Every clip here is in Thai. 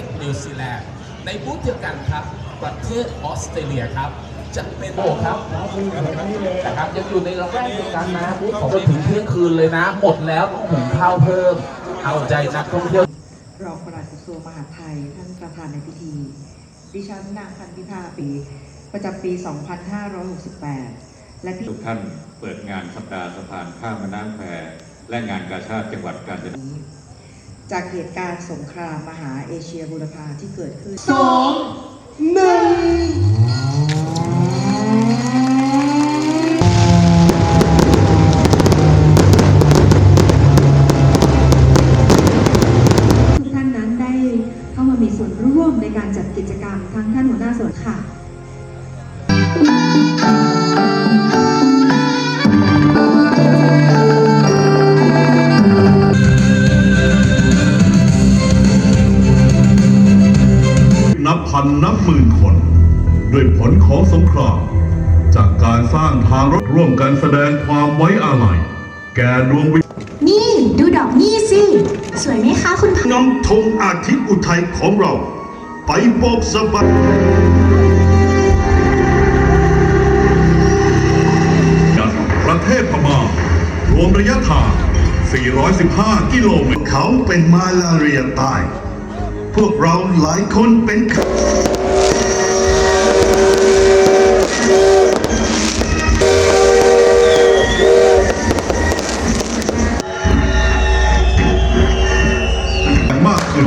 ศนิวซีแลนด์ ในบูธเดียวกันครับ ประเทศออสเตรเลียครับจะเป็นโอ้ครับนะครับยังอยู่ในระแวกเดียวกันนะบูธของจนถึงเที่ยงคืนเลยนะ หมดแล้วต้องหุงข้าวเพิ่มเอาใจนักท่องเที่ยวรองปลัดกระทรวงมหาดไทยท่านประธานในพิธี ดิฉันนางพันธิพาปี ประจำปี 2568 และพี่ทุกท่านเปิดงานสัปดาห์สะพานข้ามแม่น้ำแควและงานกาชาติจังหวัดกาญจนบุรี จากเหตุการณ์สงครามมหาเอเชียบูรพาที่เกิดขึ้น สองหนึ่งทุกท่านนั้นได้เข้ามามีส่วนร่วมในการจัดกิจกรรมทั้งท่านหัวหน้าส่วนค่ะ พันนับหมื่นคน ด้วยผลของสงคราม จากการสร้างทางรถร่วมกันแสดงความไว้อาลัยแก่ดวงวิญญาณนี่ดูดอกนี่สิ สวยไหมคะคุณพ่อนำธงอาทิตย์อุทัยของเรา ไปโบกสะบัดจากประเทศพม่ารวมระยะทาง 415 กิโลเมตรเขาเป็นมาลาเรียตาย พวกเราหลายคนเป็นมากขึ้น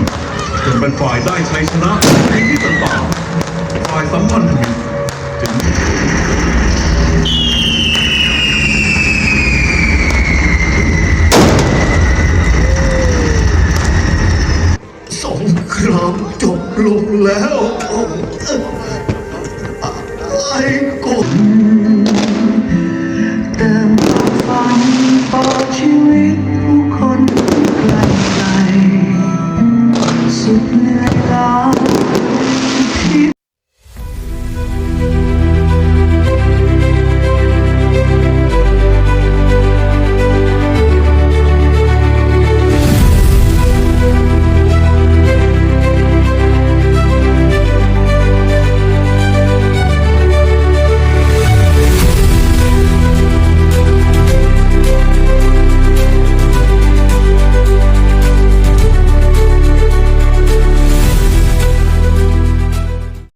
จนเป็นฝ่ายได้ชัยชนะในที่ต่างๆฝ่ายสัมพันธมิตรถึง ลงแล้ว